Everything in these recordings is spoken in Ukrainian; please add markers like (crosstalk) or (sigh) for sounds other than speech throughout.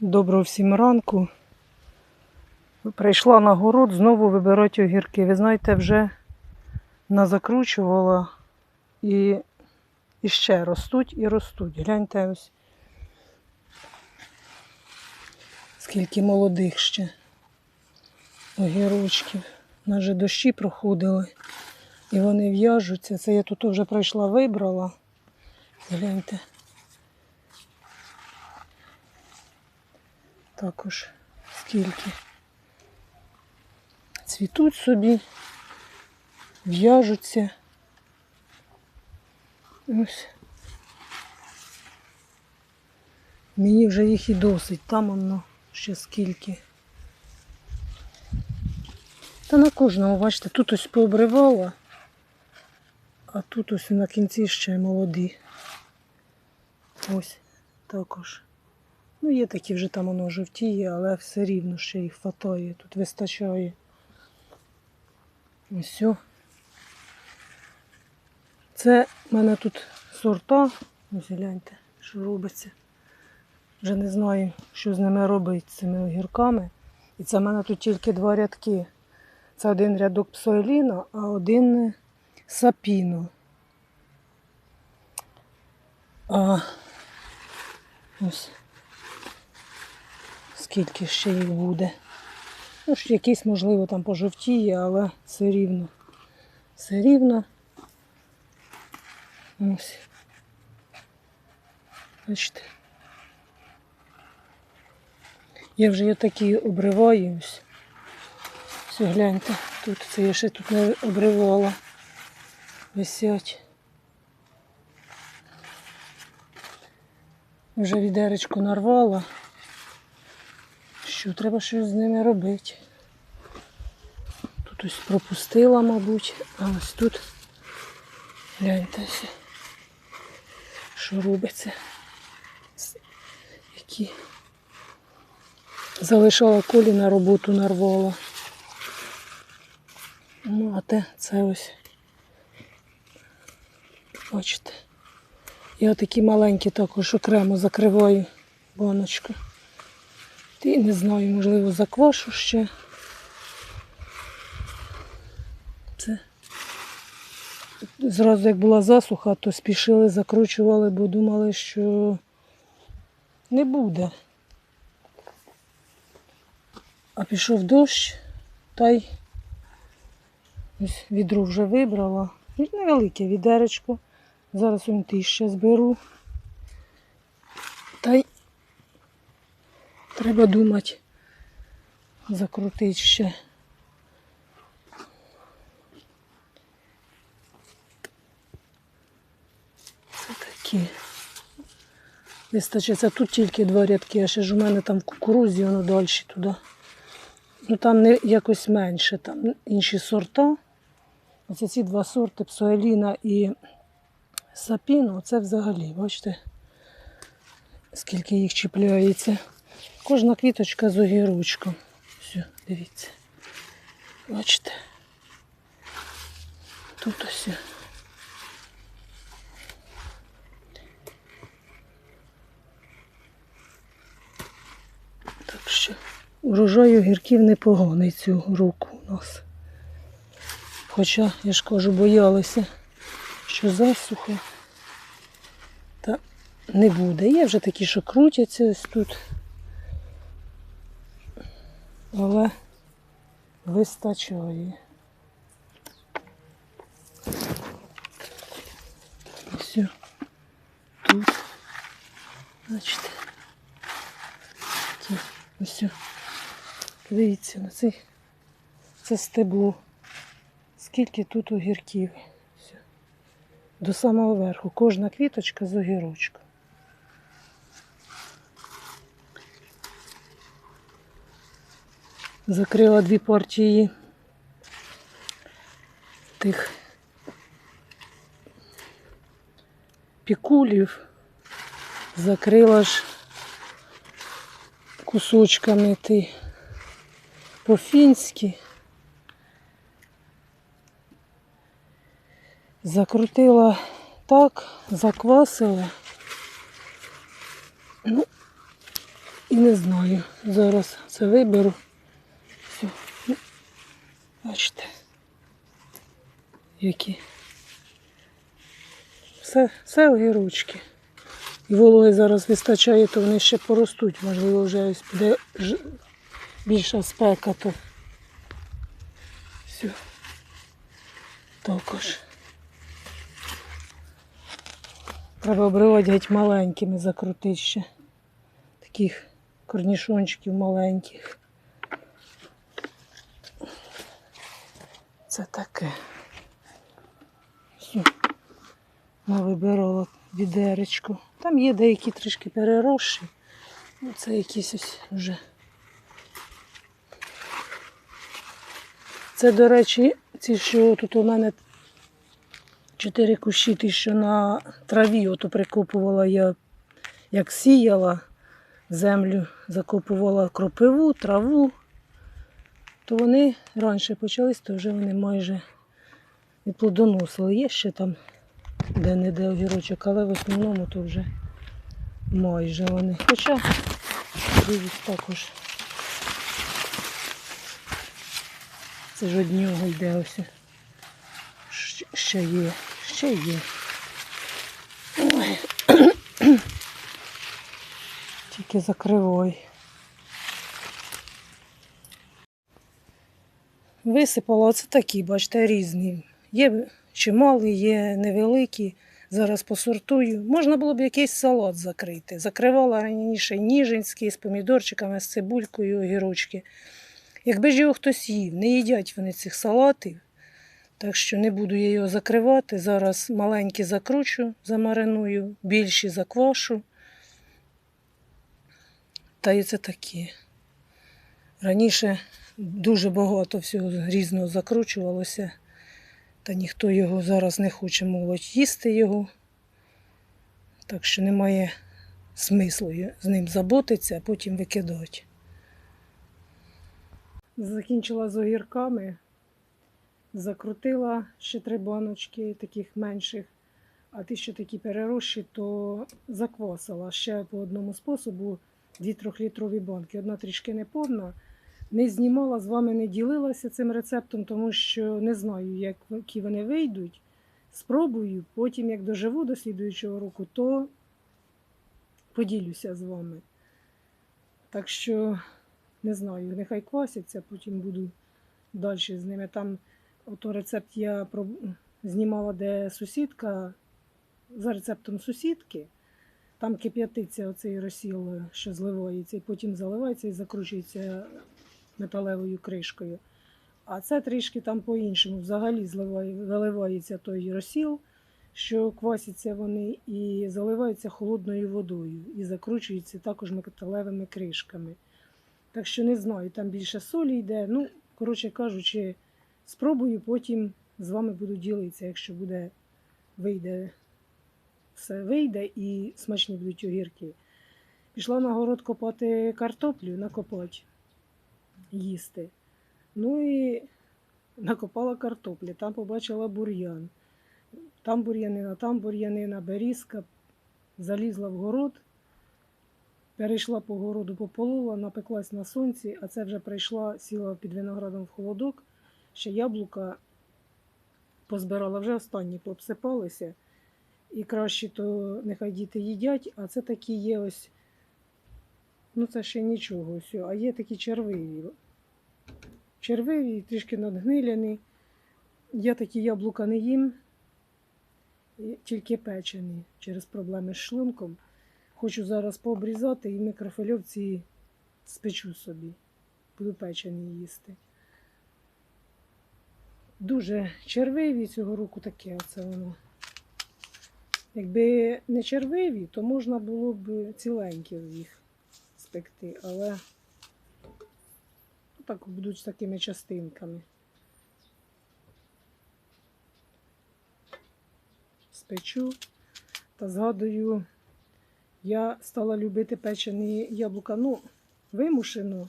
Доброго всім ранку. Прийшла на город знову вибирати огірки. Ви знаєте, вже назакручувала і, і ще ростуть і ростуть. Гляньте ось. Скільки молодих ще огірочків. Же дощі проходили і вони в'яжуться. Це я тут вже пройшла, вибрала. Гляньте. Також скільки. Цвітуть собі, в'яжуться. Ось. Мені вже їх і досить, там воно ще скільки. Та на кожному, бачите, тут ось пообривала, а тут ось на кінці ще молоді. Ось також. Ну, є такі вже там воно жовтіє, але все рівно ще їх хватає. Тут вистачає. Ось. Це в мене тут сорта. Ось гляньте, що робиться. Вже не знаю, що з ними робити, з цими огірками. І це в мене тут тільки два рядки. Це один рядок псоеліна, а один сапіно. А ось скільки ще їх буде. Ну, ж якийсь, можливо, там пожовтіє, але все рівно. Все рівно. Ось. Бачите. Я вже є такі обриваю. Ось. Все, гляньте, тут це я ще тут не обривала. Висять. Вже відеречко нарвала. Що, треба щось з ними робити. Тут ось пропустила, мабуть, а ось тут гляньте, що робиться. Які залишала колі на роботу нарвала. Ну, а те це ось. Бачите. Я такі маленькі також окремо закриваю баночку. Ти не знаю, можливо, заквашу ще. Це зразу як була засуха, то спішили, закручували, бо думали, що не буде. А пішов дощ, та й ось відро вже вибрала. Ну, Невелике відеречко. Зараз он ті ще зберу. Та й треба думати, закрутити ще. Це такі. Вистачить, це тут тільки два рядки, а ще ж у мене там в кукурузі, воно далі туди. Ну там не якось менше, там інші сорта. Оце ці два сорти псоеліна і сапіно, це взагалі, бачите, скільки їх чіпляється. Кожна квіточка з огірочком. Все, дивіться. Бачите? Тут ось. Так що урожай огірків непоганий цього року у нас. Хоча, я ж кажу, боялися, що засуха та не буде. Є вже такі, що крутяться ось тут. Але вистачає. Все. Тут. Бачите. Такі. Ось. Дивіться на цей. Це стебло. Скільки тут огірків. Все. До самого верху. Кожна квіточка з огірочком. Закрила дві партії тих пікулів. Закрила ж кусочками ти по-фінськи. Закрутила так, заквасила. Ну, І не знаю. Зараз це виберу. Бачите. Які. Все, все огірочки. І вологи зараз вистачає, то вони ще поростуть. Можливо, вже ось буде більша спека, то все. Також. Треба обривати геть маленькими, закрутити ще. Таких корнішончиків маленьких. Це таке. Навибирала відеречко. Там є деякі трішки переросші. Ну, це якісь ось вже. Це, до речі, ці, що тут у мене чотири кущі, ті, що на траві, ото прикопувала я, як сіяла землю, закопувала кропиву, траву, то вони раніше почались, то вже вони майже відплодоносили. Є ще там де-не-де огірочок, але в основному то вже майже вони. Хоча дивіться також. Це ж од нього йде ось. Ще є, ще є. Ой. (clears throat) Тільки закривай. Висипала, оце такі, бачите, різні. Є чималі, є невеликі. Зараз посортую. Можна було б якийсь салат закрити. Закривала раніше ніжинський з помідорчиками, з цибулькою, огірочки. Якби ж його хтось їв, не їдять вони цих салатів. Так що не буду я його закривати. Зараз маленькі закручу, замариную, більші заквашу. Та й це такі. Раніше дуже багато всього різного закручувалося, та ніхто його зараз не хоче молодь їсти його. Так що немає смислу з ним заботитися, а потім викидати. Закінчила з огірками, закрутила ще три баночки таких менших, а ті, що такі перерощі, то заквасила ще по одному способу дві трьохлітрові банки. Одна трішки не повна. Не знімала, з вами не ділилася цим рецептом, тому що не знаю, які вони вийдуть. Спробую, потім, як доживу до слідуючого року, то поділюся з вами. Так що не знаю, нехай квасяться, потім буду далі з ними. Там ото рецепт я знімала, де сусідка за рецептом сусідки. Там кип'ятиться оцей розсіл, що зливається, і потім заливається і закручується металевою кришкою. А це трішки там по-іншому. Взагалі зливає, виливається той розсіл, що квасяться вони, і заливаються холодною водою, і закручуються також металевими кришками. Так що не знаю, там більше солі йде. Ну, коротше кажучи, спробую, потім з вами буду ділитися, якщо буде вийде, все вийде і смачні будуть огірки. Пішла на город копати картоплю, накопати, їсти. Ну і накопала картоплі, там побачила бур'ян. Там бур'янина, там бур'янина, берізка. Залізла в город, перейшла по городу, пополола, напеклась на сонці, а це вже прийшла, сіла під виноградом в холодок, ще яблука позбирала, вже останні пообсипалися. І краще то нехай діти їдять, а це такі є ось, ну це ще нічого, ось, а є такі червиві. Червиві, трішки надгниляні. Я такі яблука не їм, тільки печені через проблеми з шлунком. Хочу зараз пообрізати і в мікрофильовці спечу собі. Буду печені їсти. Дуже червиві цього року таке оце воно. Якби не червиві, то можна було б ціленькі їх спекти, але так будуть такими частинками. Спечу та згадую, я стала любити печені яблука. Ну, вимушено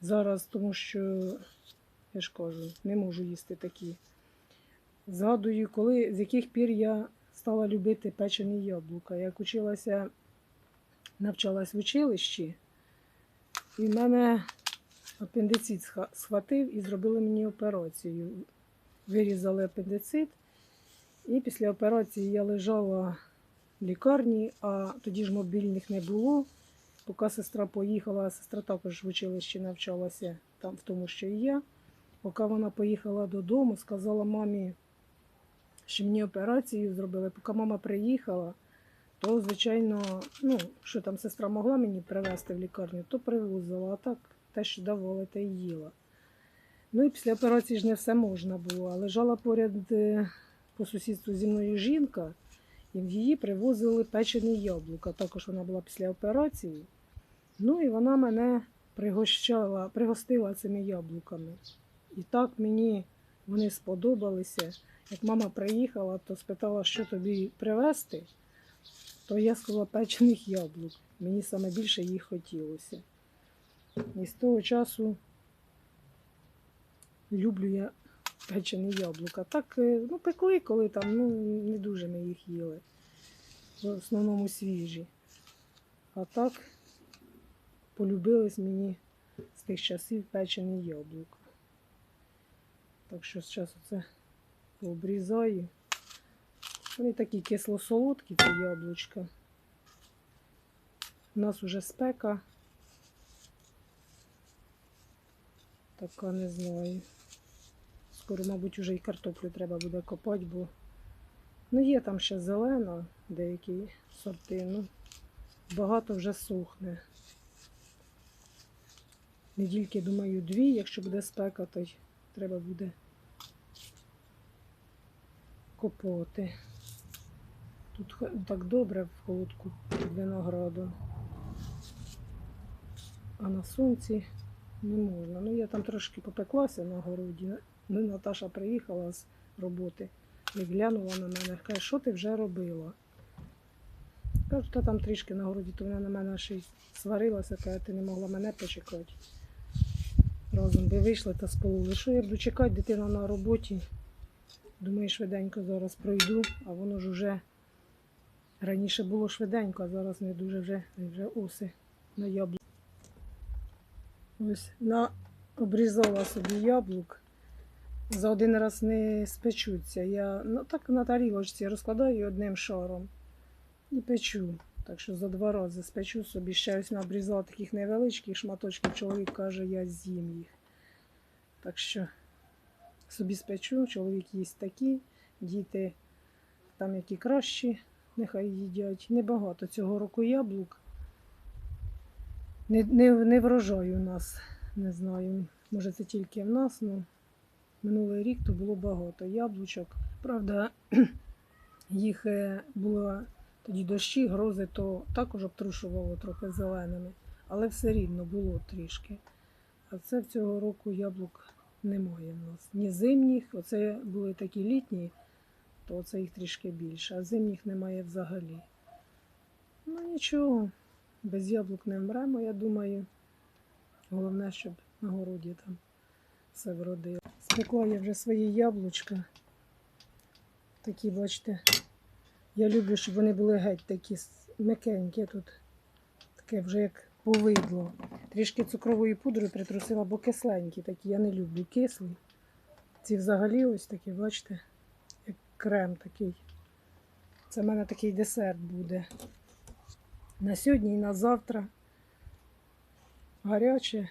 зараз, тому що, я ж кажу, не можу їсти такі. Згадую, коли, з яких пір я стала любити печені яблука. Як училася, навчалась в училищі, І в мене апендицит схватив і зробили мені операцію. Вирізали апендицит. І після операції я лежала в лікарні, а тоді ж мобільних не було. Поки сестра поїхала, сестра також в училищі навчалася там, в тому, що і я. Поки вона поїхала додому, сказала мамі, що мені операцію зробили. Поки мама приїхала, то, звичайно, ну, що там сестра могла мені привезти в лікарню, то привозила, а так те, що давали, те й їла. Ну і після операції ж не все можна було. А лежала поряд е, по сусідству зі мною жінка, і в її привозили печені яблука. Також вона була після операції. Ну і вона мене пригощала, пригостила цими яблуками. І так мені вони сподобалися. Як мама приїхала, то спитала, що тобі привезти, сказала печених яблук. Мені саме більше їх хотілося. І з того часу люблю я печені яблука. Так, е, ну, пекли, коли там, ну, не дуже ми їх їли. В основному свіжі. А так полюбились мені з тих часів печені яблука. Так що зараз оце обрізаю. Вони такі кисло-солодкі, ці яблучка. У нас уже спека. Така не знаю. Скоро, мабуть, уже і картоплю треба буде копати, бо ну, є там ще зелена, деякі сорти, ну багато вже сухне. Недільки, думаю, дві, якщо буде спека, то й треба буде копати. Тут так добре в холодку під виноградом. А на сонці не можна. Ну, я там трошки попеклася на городі. Ну, Наташа приїхала з роботи і глянула на мене. Каже, що ти вже робила? Кажу, та там трішки на городі, то вона на мене ще й сварилася, каже, ти не могла мене почекати. Разом би вийшли та сполули. Що я буду чекати, дитина на роботі. Думаю, швиденько зараз пройду, а воно ж уже раніше було швиденько, а зараз не дуже вже, вже оси на яблук. Ось на обрізала собі яблук. За один раз не спечуться. Я ну, так на тарілочці розкладаю одним шаром і печу. Так що за два рази спечу собі ще ось наобрізала таких невеличких шматочків. Чоловік каже, я з'їм їх. Так що собі спечу, чоловік їсть такі, діти там які кращі, нехай їдять. Небагато цього року яблук. Не, не, не врожай у нас, не знаю. Може це тільки в нас, ну минулий рік то було багато яблучок. Правда, (clears throat) їх е, було тоді дощі, грози, то також обтрушувало трохи зеленими, але все рівно було трішки. А це цього року яблук немає в нас. Ні зимніх, оце були такі літні, то оце їх трішки більше, а зимніх немає взагалі. Ну нічого, без яблук не вмремо, я думаю. Головне, щоб на городі там все вродило. Спекла я вже свої яблучка. Такі, бачите, я люблю, щоб вони були геть такі м'якенькі тут. Таке вже як повидло. Трішки цукрової пудри притрусила, бо кисленькі такі. Я не люблю кислі. Ці взагалі ось такі, бачите, крем такий. Це в мене такий десерт буде. На сьогодні і на завтра. Гаряче.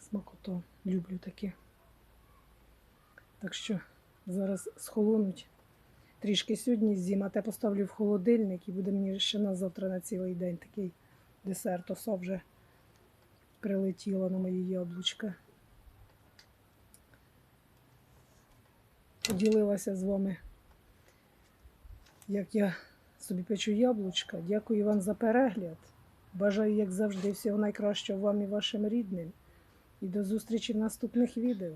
Смакото. Люблю таке. Так що зараз схолонуть. Трішки сьогодні з'їм, а те поставлю в холодильник і буде мені ще на завтра на цілий день такий десерт. Оса вже прилетіла на мої яблучка. Поділилася з вами, як я собі печу яблучка. Дякую вам за перегляд. Бажаю, як завжди, всього найкращого вам і вашим рідним. І до зустрічі в наступних відео.